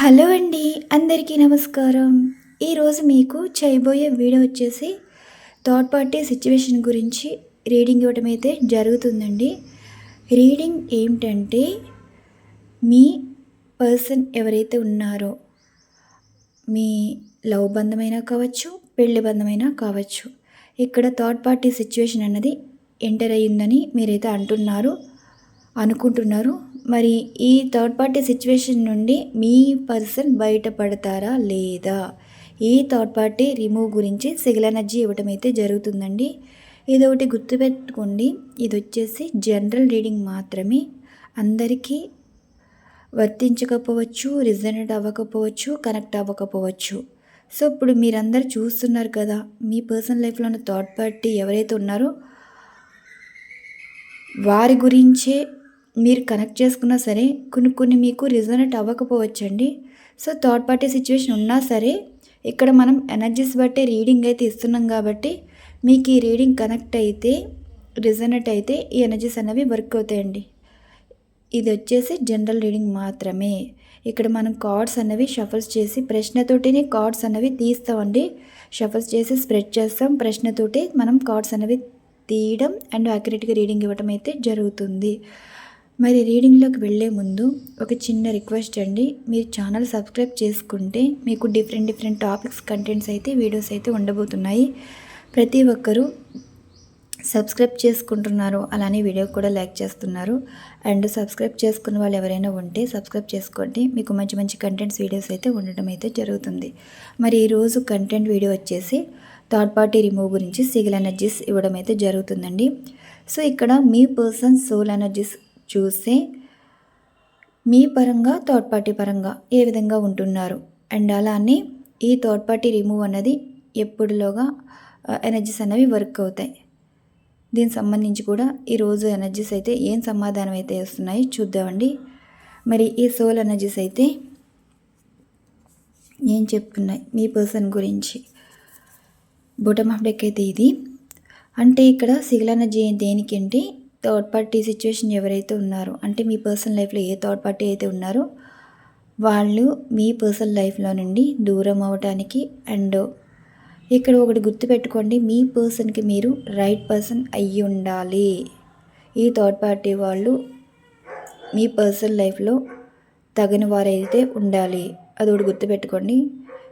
Hello అండి అందరికీ నమస్కారం. ఈరోజు మీకు చేయబోయే వీడియో వచ్చేసి థర్డ్ పార్టీ సిచ్యువేషన్ గురించి రీడింగ్ ఇవ్వటం అయితే జరుగుతుందండి. రీడింగ్ ఏమిటంటే మీ పర్సన్ ఎవరైతే ఉన్నారో మీ లవ్ బంధమైనా కావచ్చు పెళ్ళి బంధమైనా కావచ్చు ఇక్కడ థర్డ్ పార్టీ సిచ్యువేషన్ అన్నది ఎంటర్ అయ్యిందని మీరైతే అంటున్నారు అనుకుంటున్నారు. మరి ఈ థర్డ్ పార్టీ సిచ్యువేషన్ నుండి మీ పర్సన్ బయటపడతారా లేదా? ఈ థర్డ్ పార్టీ రిమూవ్ గురించి సిగిల్ ఎనర్జీ ఇవ్వటం అయితే జరుగుతుందండి. ఇది ఒకటి గుర్తుపెట్టుకోండి. ఇది వచ్చేసి జనరల్ రీడింగ్ మాత్రమే. అందరికీ వర్తించకపోవచ్చు రిజనెట్ అవ్వకపోవచ్చు కనెక్ట్ అవ్వకపోవచ్చు. సో ఇప్పుడు మీరందరూ చూస్తున్నారు కదా మీ పర్సనల్ లైఫ్లో ఉన్న థర్డ్ పార్టీ ఎవరైతే ఉన్నారో వారి గురించే మీరు కనెక్ట్ చేసుకున్నా సరే కొన్ని కొన్ని మీకు రిజనెట్ అవ్వకపోవచ్చండి. సో థర్డ్ పార్టీ సిచ్యువేషన్ ఉన్నా సరే ఇక్కడ మనం ఎనర్జీస్ బట్టి రీడింగ్ అయితే ఇస్తున్నాం కాబట్టి మీకు ఈ రీడింగ్ కనెక్ట్ అయితే రిజనెట్ అయితే ఈ ఎనర్జీస్ అనేవి వర్క్ అవుతాయండి. ఇది వచ్చేసి జనరల్ రీడింగ్ మాత్రమే. ఇక్కడ మనం కార్డ్స్ అనేవి షఫల్స్ చేసి ప్రశ్నతోటినే కార్డ్స్ అనేవి తీస్తామండి. షఫల్స్ చేసి స్ప్రెడ్ చేస్తాం. ప్రశ్నతోటి మనం కార్డ్స్ అనేవి తీయడం అండ్ యాక్యురేట్గా రీడింగ్ ఇవ్వడం అయితే జరుగుతుంది. మరి రీడింగ్లోకి వెళ్ళే ముందు ఒక చిన్న రిక్వెస్ట్ అండి. మీరు ఛానల్ సబ్స్క్రైబ్ చేసుకుంటే మీకు డిఫరెంట్ డిఫరెంట్ టాపిక్స్ కంటెంట్స్ అయితే వీడియోస్ అయితే ఉండబోతున్నాయి. ప్రతి ఒక్కరూ సబ్స్క్రైబ్ చేసుకుంటున్నారు. అలానే వీడియో కూడా లైక్ చేస్తున్నారు. అండ్ సబ్స్క్రైబ్ చేసుకున్న వాళ్ళు ఎవరైనా ఉంటే సబ్స్క్రైబ్ చేసుకోండి. మీకు మంచి మంచి కంటెంట్స్ వీడియోస్ అయితే ఉండటం అయితే జరుగుతుంది. మరి ఈరోజు కంటెంట్ వీడియో వచ్చేసి థర్డ్ పార్టీ రిమూవ్ గురించి సిగిల్ ఎనర్జీస్ ఇవ్వడం అయితే జరుగుతుందండి. సో ఇక్కడ మీ పర్సన్ సోల్ ఎనర్జీస్ చూస్తే మీ పరంగా థర్డ్ పార్టీ పరంగా ఏ విధంగా ఉంటున్నారు? అండ్ అలానే ఈ థర్డ్ పార్టీ రిమూవ్ అన్నది ఎప్పుడులోగా ఎనర్జీస్ అనేవి వర్క్ అవుతాయి. దీనికి సంబంధించి కూడా ఈరోజు ఎనర్జీస్ అయితే ఏం సమాధానం అయితే వస్తున్నాయి చూద్దామండి. మరి ఈ సోల్ ఎనర్జీస్ అయితే ఏం చెప్తున్నాయి మీ పర్సన్ గురించి? బొటమ్ ఆఫ్ డెక్ అయితే ఇది. అంటే ఇక్కడ సిగిల్ ఎనర్జీ దేనికి అంటే థర్డ్ పార్టీ సిచ్యువేషన్ ఎవరైతే ఉన్నారో అంటే మీ పర్సనల్ లైఫ్లో ఏ థర్డ్ పార్టీ అయితే ఉన్నారో వాళ్ళు మీ పర్సనల్ లైఫ్లో నుండి దూరం అవ్వటానికి అండ్ ఇక్కడ ఒకటి గుర్తుపెట్టుకోండి మీ పర్సన్కి మీరు రైట్ పర్సన్ అయ్యి ఉండాలి. ఈ థర్డ్ పార్టీ వాళ్ళు మీ పర్సనల్ లైఫ్లో తగిన వారైతే ఉండాలి. అది ఒకటి గుర్తుపెట్టుకోండి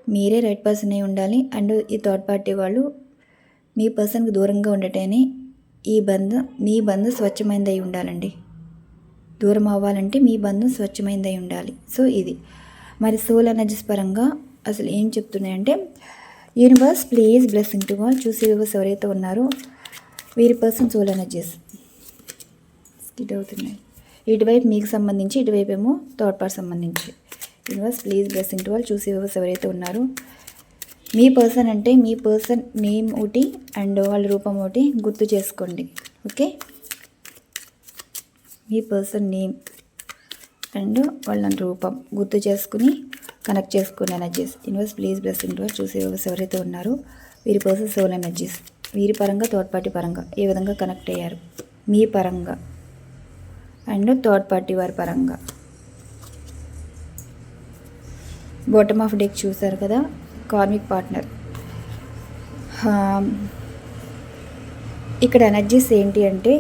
మీరే రైట్ పర్సన్ అయి ఉండాలి అండ్ ఈ థర్డ్ పార్టీ వాళ్ళు మీ పర్సన్కి దూరంగా ఉండటమే ఈ బంధం మీ బంధం స్వచ్ఛమైనదై ఉండాలండి. దూరం అవ్వాలంటే మీ బంధం స్వచ్ఛమైనదై ఉండాలి. సో ఇది. మరి సోల్ ఎనర్జీస్ పరంగా అసలు ఏం చెప్తున్నాయంటే యూనివర్స్ ప్లీజ్ బ్లెస్సింగ్ టు వాల్ చూసి వ్యూవర్స్ ఎవరైతే ఉన్నారో వీరి పర్సన్ సోల్ ఎనర్జీస్. స్కిట్ అవుతున్నాయి. ఇటువైపు మీకు సంబంధించి ఇటువైపు ఏమో థర్డ్ పార్ట్ సంబంధించి. యూనివర్స్ ప్లీజ్ బ్లెస్సింగ్ టు వాల్ చూసి వ్యూవర్స్ ఎవరైతే ఉన్నారో మీ పర్సన్ అంటే మీ పర్సన్ నేమ్ ఒకటి అండ్ వాళ్ళ రూపం ఒకటి గుర్తు చేసుకోండి. ఓకే మీ పర్సన్ నేమ్ అండ్ వాళ్ళ రూపం గుర్తు చేసుకుని కనెక్ట్ చేసుకుని energies universe please blessing to చూసే ఎవరైతే ఉన్నారో వీరి పర్సన్ సోల్ ఎనర్జీస్ వీరి పరంగా థర్డ్ పార్టీ పరంగా ఏ విధంగా కనెక్ట్ అయ్యారు? మీ పరంగా అండ్ థర్డ్ పార్టీ వారి పరంగా. బాటమ్ ఆఫ్ డెక్ చూసారు కదా? Karmic partner. ఇక్కడ ఎనర్జీస్ ఏంటి అంటే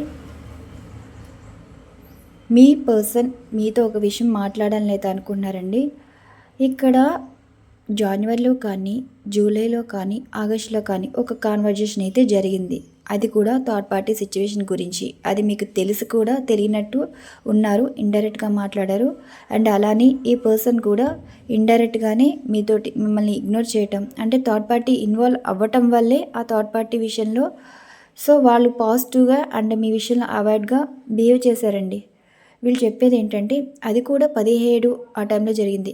మీ పర్సన్ మీతో ఒక విషయం మాట్లాడాలని అయితే అనుకున్నారండి ఇక్కడ జనవరిలో కానీ జూలైలో కానీ ఆగస్టులో కానీ ఒక కాన్వర్జేషన్ అయితే జరిగింది. అది కూడా థర్డ్ పార్టీ సిచ్యువేషన్ గురించి. అది మీకు తెలిసి కూడా తెలియనట్టు ఉన్నారు ఇండైరెక్ట్గా మాట్లాడారు. అండ్ అలానే ఈ పర్సన్ కూడా ఇండైరెక్ట్గానే మీతోటి మిమ్మల్ని ఇగ్నోర్ చేయటం. అంటే థర్డ్ పార్టీ ఇన్వాల్వ్ అవ్వటం వల్లే ఆ థర్డ్ పార్టీ విషయంలో సో వాళ్ళు పాజిటివ్గా అండ్ మీ విషయంలో అవాయిడ్గా బిహేవ్ చేశారండి. వీళ్ళు చెప్పేది ఏంటంటే అది కూడా పదిహేడు ఆ టైంలో జరిగింది.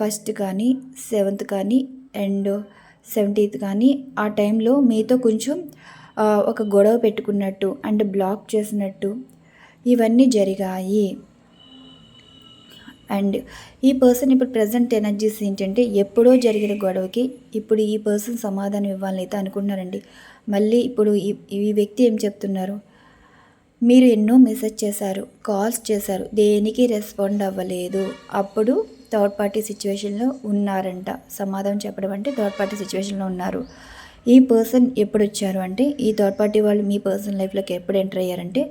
ఫస్ట్ కానీ సెవెంత్ కానీ అండ్ సెవెంటీత్ కానీ ఆ టైంలో మీతో కొంచెం ఒక గొడవ పెట్టుకున్నట్టు అండ్ బ్లాక్ చేసినట్టు ఇవన్నీ జరిగాయి. అండ్ ఈ పర్సన్ ఇప్పుడు ప్రజెంట్ ఎనర్జీస్ ఏంటంటే ఎప్పుడో జరిగిన గొడవకి ఇప్పుడు ఈ పర్సన్ సమాధానం ఇవ్వాలని అయితే అనుకుంటున్నారండి. మళ్ళీ ఇప్పుడు ఈ ఈ వ్యక్తి ఏం చెప్తున్నారు? మీరు ఎన్నో మెసేజ్ చేశారు కాల్స్ చేశారు దేనికి రెస్పాండ్ అవ్వలేదు. అప్పుడు థర్డ్ పార్టీ సిచ్యువేషన్లో ఉన్నారంట. సమాధానం చెప్పడం అంటే థర్డ్ పార్టీ సిచ్యువేషన్లో ఉన్నారు. ఈ పర్సన్ ఎప్పుడు వచ్చారు అంటే ఈ థర్డ్ పార్టీ వాళ్ళు మీ పర్సన్ లైఫ్లోకి ఎప్పుడు ఎంటర్ అయ్యారంటే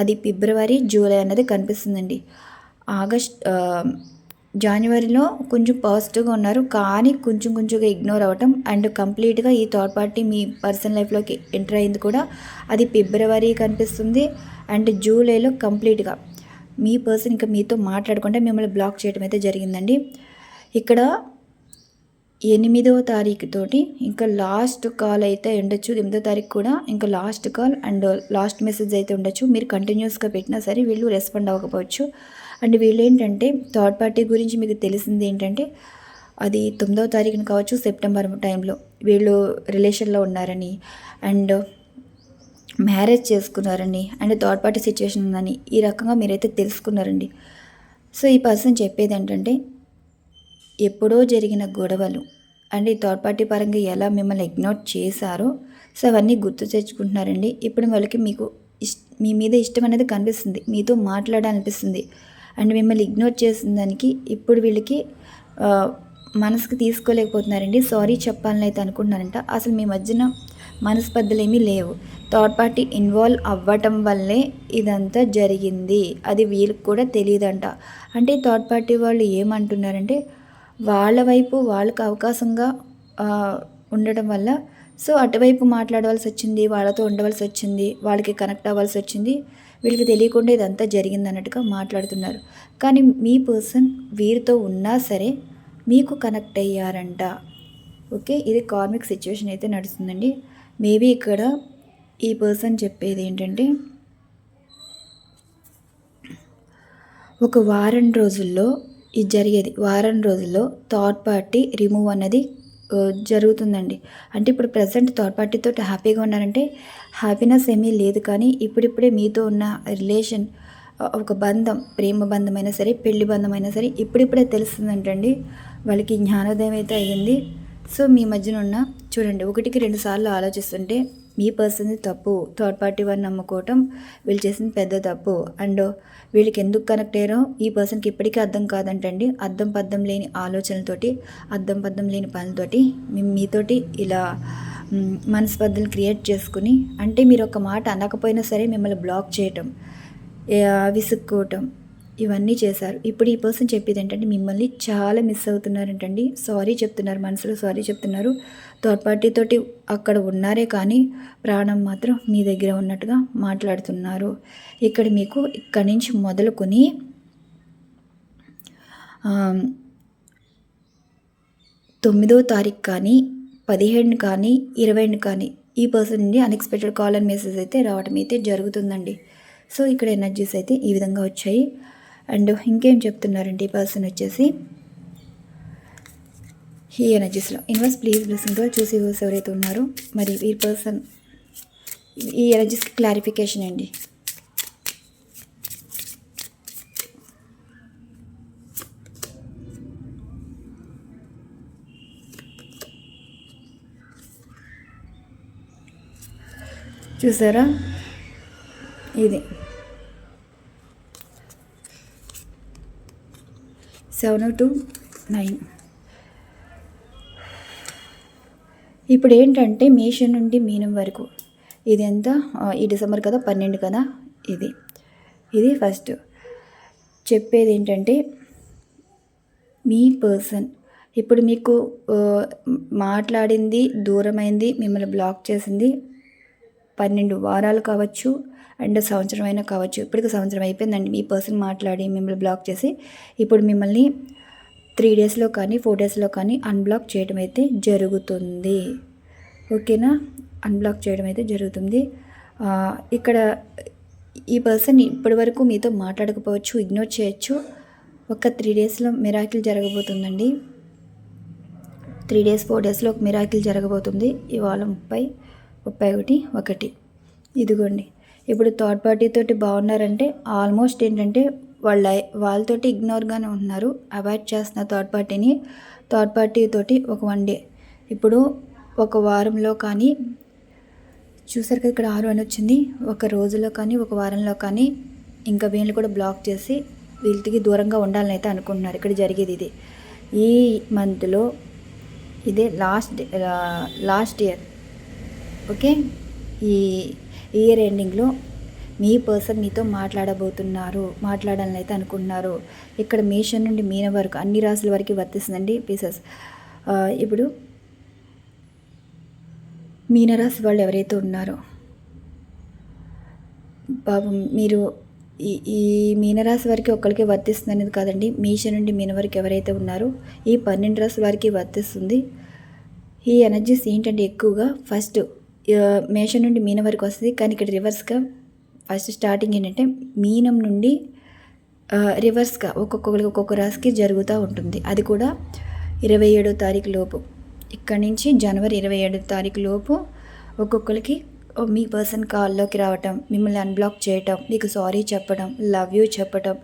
అది ఫిబ్రవరి జూలై అన్నది కనిపిస్తుందండి. ఆగస్ట్ జనవరిలో కొంచెం పాజిటివ్గా ఉన్నారు కానీ కొంచెం కొంచెంగా ఇగ్నోర్ అవ్వటం అండ్ కంప్లీట్గా ఈ థర్డ్ పార్టీ మీ పర్సన్ లైఫ్లోకి ఎంటర్ అయింది కూడా అది ఫిబ్రవరి కనిపిస్తుంది అండ్ జూలైలో కంప్లీట్గా మీ పర్సన్ ఇంకా మీతో మాట్లాడకుండా మిమ్మల్ని బ్లాక్ చేయడం అయితే జరిగిందండి. ఇక్కడ ఎనిమిదవ తారీఖు తోటి ఇంకా లాస్ట్ కాల్ అయితే ఉండొచ్చు ఎనిమిదో తారీఖు కూడా ఇంకా last call and last message అయితే ఉండొచ్చు. మీరు కంటిన్యూస్గా పెట్టినా సరే వీళ్ళు రెస్పాండ్ అవ్వకపోవచ్చు. అండ్ వీళ్ళు ఏంటంటే థర్డ్ పార్టీ గురించి మీకు తెలిసింది ఏంటంటే అది తొమ్మిదవ తారీఖున కావచ్చు సెప్టెంబర్ టైంలో వీళ్ళు రిలేషన్లో ఉన్నారని అండ్ మ్యారేజ్ చేసుకున్నారని అండ్ థర్డ్ పార్టీ సిచ్యువేషన్ ఉందని ఈ రకంగా మీరైతే తెలుసుకున్నారండి. సో ఈ పర్సన్ చెప్పేది ఏంటంటే ఎప్పుడో జరిగిన గొడవలు. అంటే ఈ థర్డ్ పార్టీ పరంగా ఎలా మిమ్మల్ని ఇగ్నోర్ చేశారో సో అవన్నీ గుర్తు తెచ్చుకుంటున్నారండి. ఇప్పుడు వాళ్ళకి మీకు ఇష్ మీ మీద ఇష్టం అనేది కనిపిస్తుంది. మీతో మాట్లాడాలనిపిస్తుంది. అండ్ మిమ్మల్ని ఇగ్నోర్ చేసిన దానికి ఇప్పుడు వీళ్ళకి మనసుకు తీసుకోలేకపోతున్నారండి. సారీ చెప్పాలని అయితే అనుకుంటున్నారంట. అసలు మీ మధ్యన మనస్పర్ధలు ఏమీ లేవు. థర్డ్ పార్టీ ఇన్వాల్వ్ అవ్వటం వల్లే ఇదంతా జరిగింది. అది వీళ్ళకి కూడా తెలియదంట. అంటే థర్డ్ పార్టీ వాళ్ళు ఏమంటున్నారంటే వాళ్ళ వైపు వాళ్ళకి అవకాశంగా ఉండటం వల్ల. సో అటువైపు మాట్లాడవలసి వచ్చింది వాళ్ళతో ఉండవలసి వచ్చింది వాళ్ళకి కనెక్ట్ అవ్వాల్సి వచ్చింది. వీళ్ళకి తెలియకుండా ఇదంతా జరిగింది అన్నట్టుగా మాట్లాడుతున్నారు. కానీ మీ పర్సన్ వీరితో ఉన్నా సరే మీకు కనెక్ట్ అయ్యారంట. ఓకే? ఇది కార్మిక్ సిచ్యువేషన్ అయితే నడుస్తుందండి. మేబీ ఇక్కడ ఈ పర్సన్ చెప్పేది ఏంటంటే ఒక వారం రోజుల్లో ఇది జరిగేది. వారం రోజుల్లో థర్డ్ పార్టీ రిమూవ్ అన్నది జరుగుతుందండి. అంటే ఇప్పుడు ప్రజెంట్ థర్డ్ పార్టీతో హ్యాపీగా ఉన్నారంటే హ్యాపీనెస్ ఏమీ లేదు. కానీ ఇప్పుడిప్పుడే మీతో ఉన్న రిలేషన్ ఒక బంధం ప్రేమ బంధమైనా సరే పెళ్ళి బంధమైనా సరే ఇప్పుడిప్పుడే తెలుస్తుందంటండి. వాళ్ళకి జ్ఞానోదయం అయితే అయ్యింది. సో మీ మధ్యన ఉన్న చూడండి ఒకటికి రెండు సార్లు ఆలోచిస్తుంటే మీ పర్సన్ది తప్పు థర్డ్ పార్టీ వారిని నమ్ముకోవటం వీళ్ళు చేసింది పెద్ద తప్పు. అండ్ వీళ్ళకి ఎందుకు కనెక్ట్ అయ్యారో ఈ పర్సన్కి ఇప్పటికీ అర్థం కాదంటండి. అర్థం పద్ధం లేని ఆలోచనలతోటి అర్థం పద్ధం లేని పనులతోటి మేము మీతోటి ఇలా మనస్పర్ధలు క్రియేట్ చేసుకుని అంటే మీరు ఒక మాట అనకపోయినా సరే మిమ్మల్ని బ్లాక్ చేయటం విసుక్కోవటం ఇవన్నీ చేశారు. ఇప్పుడు ఈ పర్సన్ చెప్పేది ఏంటంటే మిమ్మల్ని చాలా మిస్ అవుతున్నారంటండి. సారీ చెప్తున్నారు మనసులో సారీ చెప్తున్నారు. థర్డ్ పార్టీ తోటి అక్కడ ఉన్నారే కానీ ప్రాణం మాత్రం మీ దగ్గర ఉన్నట్టుగా మాట్లాడుతున్నారు. ఇక్కడ మీకు ఇక్కడి నుంచి మొదలుకొని తొమ్మిదో తారీఖు కానీ పదిహేను కానీ ఇరవైని కానీ ఈ పర్సన్ నుండి అన్ఎక్స్పెక్టెడ్ కాల్ అండ్ మెసేజ్ అయితే రావడం అయితే జరుగుతుందండి. సో ఇక్కడ ఎనర్జీస్ అయితే ఈ విధంగా వచ్చాయి. అండ్ ఇంకేం చెప్తున్నారంటే ఈ పర్సన్ వచ్చేసి? ఈ ఎనర్జీస్లో ఇన్వర్స్ ప్లీజ్ బ్లెస్సింగ్ చూసి యూస్ ఎవరైతే ఉన్నారో మరి ఈ పర్సన్ ఈ ఎనర్జీస్కి క్లారిఫికేషన్ అండి చూసారా? ఇది. Seven to nine. ఇప్పుడు ఏంటంటే మేషం నుండి మీనం వరకు. ఇది ఎంత ఈ డిసెంబర్ కదా పన్నెండు కదా ఇది. ఇది ఫస్ట్. చెప్పేది ఏంటంటే మీ పర్సన్. ఇప్పుడు మీకు మాట్లాడింది దూరమైంది మిమ్మల్ని బ్లాక్ చేసింది పన్నెండు వారాలు కావచ్చు అండ్ సంవత్సరం అయినా కావచ్చు. ఇప్పటికి సంవత్సరం అయిపోయిందండి. మీ పర్సన్ మాట్లాడి మిమ్మల్ని బ్లాక్ చేసి ఇప్పుడు మిమ్మల్ని త్రీ డేస్లో కానీ ఫోర్ డేస్లో కానీ అన్బ్లాక్ చేయడం అయితే జరుగుతుంది. ఓకేనా? అన్బ్లాక్ చేయడం అయితే జరుగుతుంది. ఇక్కడ ఈ పర్సన్ ఇప్పటి వరకు మీతో మాట్లాడకపోవచ్చు ఇగ్నోర్ చేయొచ్చు. ఒక త్రీ డేస్లో మిరాకిల్ జరగబోతుందండి. త్రీ డేస్ ఫోర్ డేస్లో ఒక మిరాకిల్ జరగబోతుంది. ఇవాళ ముప్పై ముప్పై ఒకటి ఒకటి. ఇదిగోండి. ఇప్పుడు థర్డ్ పార్టీ తోటి బాగున్నారంటే ఆల్మోస్ట్ ఏంటంటే వాళ్ళ వాళ్ళతోటి ఇగ్నోర్గానే ఉంటున్నారు. అవాయిడ్ చేస్తున్న థర్డ్ పార్టీని థర్డ్ పార్టీ తోటి ఒక వన్ డే. ఇప్పుడు ఒక వారంలో కానీ చూసారు కదా ఇక్కడ ఆరు అని వచ్చింది. ఒక రోజులో కానీ ఒక వారంలో కానీ ఇంకా వీళ్ళు కూడా బ్లాక్ చేసి వీళ్ళకి దూరంగా ఉండాలని అయితే అనుకుంటున్నారు. ఇక్కడ జరిగేది ఇది. ఈ మంత్లో ఇదే లాస్ట్ లాస్ట్ ఇయర్. ఓకే? ఈ ఇయర్ ఎండింగ్లో మీ పర్సన్ మీతో మాట్లాడబోతున్నారు. మాట్లాడాలని అయితే అనుకుంటున్నారు. ఇక్కడ మేషన్ నుండి మీన వరకు అన్ని రాసుల వరకు వర్తిస్తుందండి. పీసెస్ ఇప్పుడు మీనరాశి వాళ్ళు ఎవరైతే ఉన్నారో పాపం మీరు ఈ ఈ మీనరాశి వారికి ఒక్కరికి వర్తిస్తుంది అనేది కాదండి. మీష నుండి మీన వరకు ఎవరైతే ఉన్నారో ఈ పన్నెండు రాశుల వారికి వర్తిస్తుంది. ఈ ఎనర్జీస్ ఏంటంటే ఎక్కువగా ఫస్ట్ మేషం నుండి మీనం వరకు వస్తుంది. కానీ ఇక్కడ రివర్స్గా ఫస్ట్ స్టార్టింగ్ ఏంటంటే మీనం నుండి రివర్స్గా ఒక్కొక్కరికి ఒక్కొక్క రాశికి జరుగుతూ ఉంటుంది. అది కూడా ఇరవై ఏడో తారీఖు లోపు. ఇక్కడ నుంచి జనవరి ఇరవై ఏడో తారీఖు లోపు ఒక్కొక్కరికి మీ పర్సన్ కాల్లోకి రావటం మిమ్మల్ని అన్బ్లాక్ చేయటం మీకు సారీ చెప్పడం లవ్ యూ చెప్పటం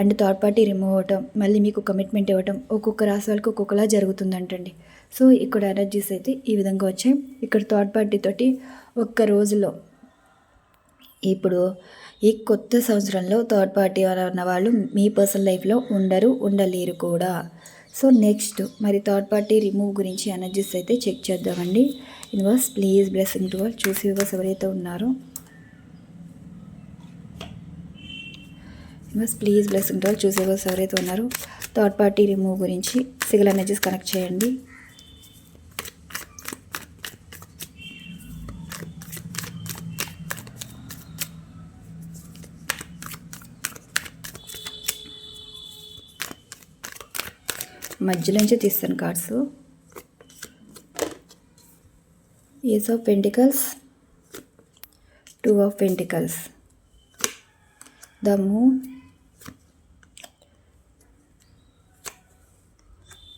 అండ్ థర్డ్ పార్టీ రిమూవ్ అవ్వటం మళ్ళీ మీకు కమిట్మెంట్ ఇవ్వటం ఒక్కొక్క రాశి వాళ్ళకి ఒక్కొక్కలా జరుగుతుందంటండి. సో ఇక్కడ ఎనర్జీస్ అయితే ఈ విధంగా వచ్చాయి. ఇక్కడ థర్డ్ పార్టీ తోటి ఒక్క రోజులో ఇప్పుడు ఈ కొత్త సంవత్సరంలో థర్డ్ పార్టీ ఉన్న వాళ్ళు మీ పర్సనల్ లైఫ్లో ఉండరు ఉండలేరు కూడా. సో నెక్స్ట్ మరి థర్డ్ పార్టీ రిమూవ్ గురించి ఎనర్జీస్ అయితే చెక్ చేద్దామండి. ఇన్వర్స్ ప్లీజ్ బ్లెస్సింగ్ టు వాళ్ళు చూసి యూనివర్స్ ఎవరైతే ఉన్నారో. యూనివర్స్ ప్లీజ్ బ్లెస్సింగ్ టు వాళ్ళు ఎవరైతే ఉన్నారో థర్డ్ పార్టీ రిమూవ్ గురించి సిగల్ ఎనర్జీస్ కనెక్ట్ చేయండి. మధ్యలోంచి తీస్తాను cards ace of pentacles two of pentacles the moon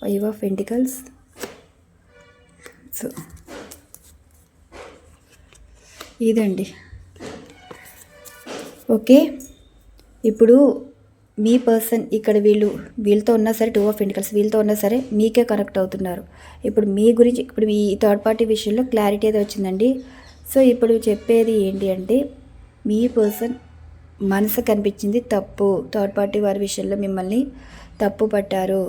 five of pentacles so ఇదండి. ఓకే ఇప్పుడు మీ పర్సన్ ఇక్కడ వీళ్ళు వీళ్ళతో ఉన్నా సరే టూ ఆఫ్ ఇంటికల్స్ వీళ్ళతో ఉన్నా సరే మీకే కనెక్ట్ అవుతున్నారు. ఇప్పుడు మీ గురించి ఇప్పుడు మీ థర్డ్ పార్టీ విషయంలో క్లారిటీ అయితే వచ్చిందండి. సో ఇప్పుడు చెప్పేది ఏంటి అంటే మీ పర్సన్ మనసు కనిపించింది తప్పు. థర్డ్ పార్టీ వారి విషయంలో మిమ్మల్ని తప్పు పట్టారు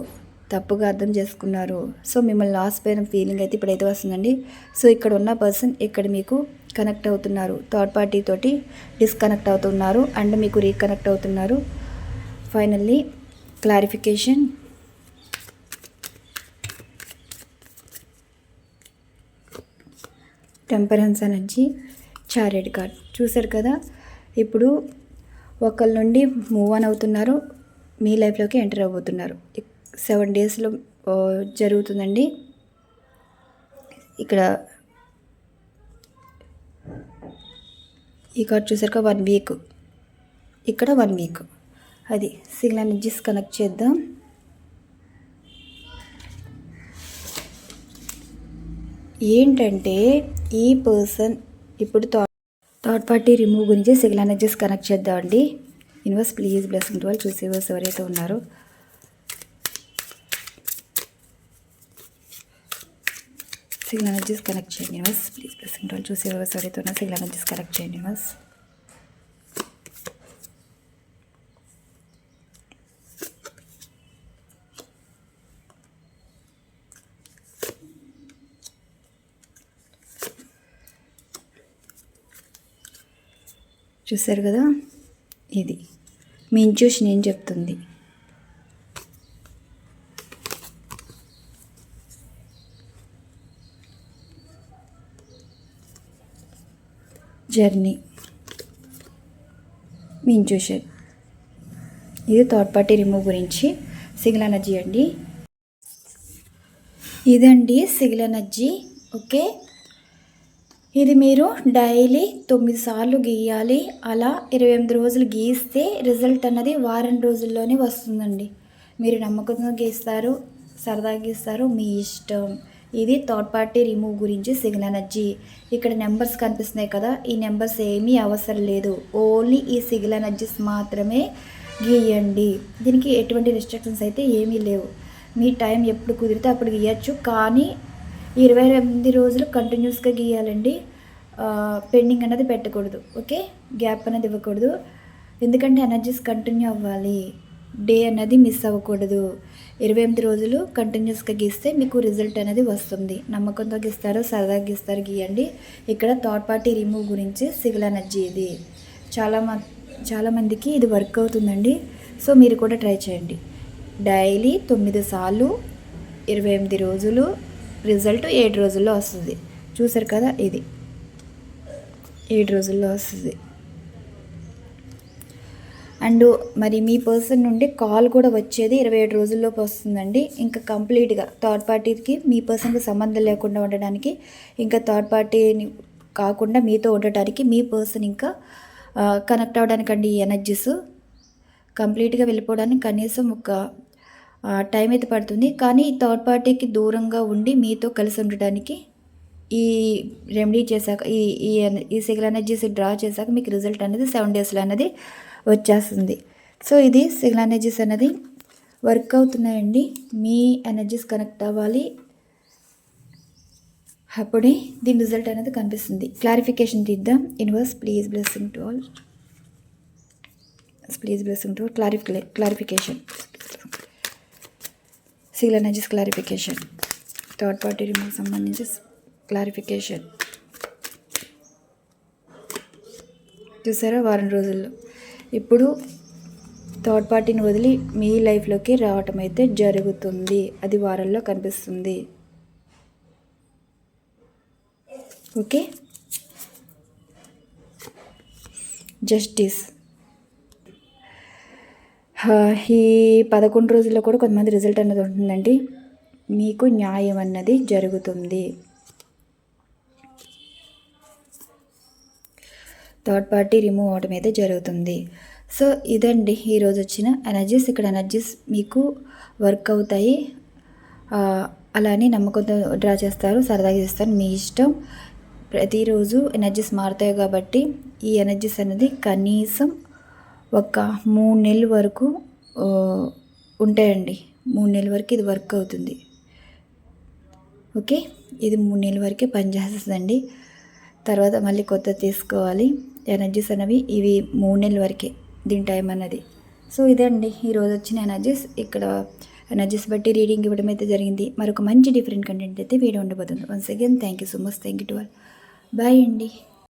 తప్పుగా అర్థం చేసుకున్నారు. సో మిమ్మల్ని లాస్ పోయిన ఫీలింగ్ అయితే ఇప్పుడైతే వస్తుందండి. సో ఇక్కడ ఉన్న పర్సన్ ఇక్కడ మీకు కనెక్ట్ అవుతున్నారు. థర్డ్ పార్టీ తోటి డిస్కనెక్ట్ అవుతున్నారు అండ్ మీకు రీకనెక్ట్ అవుతున్నారు. Finally clarification temperance energy chariot card చూశారు కదా? ఇప్పుడు ఒకళ్ళ నుండి మూవ్ ఆన్ అవుతున్నారు. మీ లైఫ్లోకి ఎంటర్ అవ్వబోతున్నారు. సెవెన్ డేస్లో జరుగుతుందండి. ఇక్కడ ఈ కార్డ్ చూసాక వన్ వీక్. ఇక్కడ వన్ వీక్. అది సిగ్నల్ ఎనర్జీస్ కనెక్ట్ చేద్దాం. ఏంటంటే ఈ పర్సన్ ఇప్పుడు థర్డ్ థర్డ్ పార్టీ రిమూవ్ గురించి సిగ్నల్ ఎనర్జీస్ కనెక్ట్ చేద్దామండి. యూనివర్స్ ప్లీజ్ బ్లెస్సింగ్ వాళ్ళు చూసేవర్స్ ఎవరైతే ఉన్నారో. సిగ్నల్ ఎనర్జీస్ కనెక్ట్ చేయండి యూనివర్స్ ప్లీజ్ బ్లెస్సింగ్ వాళ్ళు చూసి ఎవరైతే ఉన్నారో సిగ్నల్ ఎనర్జీస్ కనెక్ట్ చేయండి యూనివర్స్ చూసారు కదా? ఇది. మీ ఇంట్యూషన్ ఏం చెప్తుంది? జర్నీ. మీ చూసే ఇది థర్డ్ పార్టీ రిమూవ్ గురించి. సిగిల్ ఎనర్జీ అండి. ఇదండి సిగిల్ ఎనర్జీ. ఓకే? ఇది మీరు డైలీ తొమ్మిది సార్లు గీయాలి. అలా ఇరవై ఎనిమిది రోజులు గీస్తే రిజల్ట్ అన్నది వారం రోజుల్లోనే వస్తుందండి. మీరు నమ్మకంగా గీస్తారు సరదాగా గీస్తారు మీ ఇష్టం. ఇది థర్డ్ పార్టీ రిమూవ్ గురించి సిగ్నల్ ఎనర్జీ. ఇక్కడ నెంబర్స్ కనిపిస్తున్నాయి కదా ఈ నెంబర్స్ ఏమీ అవసరం లేదు. ఓన్లీ ఈ సిగ్నల్ ఎనర్జీస్ మాత్రమే గీయండి. దీనికి ఎటువంటి రిస్ట్రిక్షన్స్ అయితే ఏమీ లేవు. మీ టైం ఎప్పుడు కుదిరితే అప్పుడు గీయచ్చు. కానీ ఇరవై ఎనిమిది రోజులు కంటిన్యూస్గా గీయాలండి. పెండింగ్ అనేది పెట్టకూడదు. ఓకే? గ్యాప్ అనేది ఇవ్వకూడదు. ఎందుకంటే ఎనర్జీస్ కంటిన్యూ అవ్వాలి. డే అనేది మిస్ అవ్వకూడదు. ఇరవై ఎనిమిది రోజులు కంటిన్యూస్గా గీస్తే మీకు రిజల్ట్ అనేది వస్తుంది. నమ్మకంతో గీస్తారు సరదాగా గీస్తారు గీయండి. ఇక్కడ థర్డ్ పార్టీ రిమూవ్ గురించి సివిల్ ఎనర్జీ ఇది. చాలా మ చాలామందికి ఇది వర్క్ అవుతుందండి. సో మీరు కూడా ట్రై చేయండి. డైలీ తొమ్మిది సార్లు ఇరవై ఎనిమిది రోజులు రిజల్ట్ ఏడు రోజుల్లో వస్తుంది. చూసారు కదా ఇది. ఏడు రోజుల్లో వస్తుంది. అండ్ మరి మీ పర్సన్ నుండి కాల్ కూడా వచ్చేది ఇరవై ఏడు రోజుల్లోపు వస్తుందండి ఇంకా కంప్లీట్గా థర్డ్ పార్టీకి మీ పర్సన్కి సంబంధం లేకుండా ఉండడానికి ఇంకా థర్డ్ పార్టీని కాకుండా మీతో ఉండటానికి మీ పర్సన్ ఇంకా కనెక్ట్ అవ్వడానికి అండి ఈ ఎనర్జీస్ కంప్లీట్గా వెళ్ళిపోవడానికి కనీసం ఒక టైం అయితే పడుతుంది కానీ ఈ థర్డ్ పార్టీకి దూరంగా ఉండి మీతో కలిసి ఉండటానికి ఈ రెమెడీ చేశాక ఈ ఈ ఎన- ఈ సిగల్ ఎనర్జీస్ డ్రా చేశాక మీకు రిజల్ట్ అనేది సెవెన్ డేస్లో అనేది వచ్చేస్తుంది. సో ఇది సిగ్నల్ ఎనర్జీస్ అనేది వర్క్ అవుతున్నాయండి. మీ ఎనర్జీస్ కనెక్ట్ అవ్వాలి. అప్పుడే దీని రిజల్ట్ అనేది కనిపిస్తుంది. క్లారిఫికేషన్ తీద్దాం. Universe please blessing to all please blessing to క్లారిఫి clarification signal energies clarification third party remove సంబంధించి క్లారిఫికేషన్ చూసారా? వారం రోజుల్లో. ఇప్పుడు థర్డ్ పార్టీని వదిలి మీ లైఫ్లోకి రావటం అయితే జరుగుతుంది. అది వారంలో కనిపిస్తుంది. ఓకే జస్టిస్ ఈ పదకొండు రోజుల్లో కూడా కొంతమంది రిజల్ట్ అనేది ఉంటుందండి. మీకు న్యాయం అన్నది జరుగుతుంది. థర్డ్ పార్టీ రిమూవ్ అవడం అయితే జరుగుతుంది. సో ఇదండి. ఈరోజు వచ్చిన ఎనర్జీస్ ఇక్కడ ఎనర్జీస్ మీకు వర్క్ అవుతాయి. అలానే నమ్మకంతో డ్రా చేస్తారు సరదాగా చేస్తారు. మీ ఇష్టం. ప్రతిరోజు ఎనర్జీస్ మారుతాయి కాబట్టి ఈ ఎనర్జీస్ అనేది కనీసం ఒక మూడు నెలల వరకు ఉంటాయండి. మూడు నెలల వరకు ఇది వర్క్ అవుతుంది. ఓకే? ఇది మూడు నెలల వరకే పనిచేస్తుందండి. తర్వాత మళ్ళీ కొత్త తీసుకోవాలి. ఎనర్జీస్ అనేవి ఇవి మూడు నెలల వరకే దీని టైం అన్నది సో ఇదండి. ఈరోజు వచ్చిన ఎనర్జీస్ ఇక్కడ ఎనర్జీస్ బట్టి రీడింగ్ ఇవ్వడం అయితే జరిగింది. మరొక మంచి డిఫరెంట్ కంటెంట్ అయితే వీడియో ఉండబోతుంది. Once again thank you so much thank you to all bye అండి.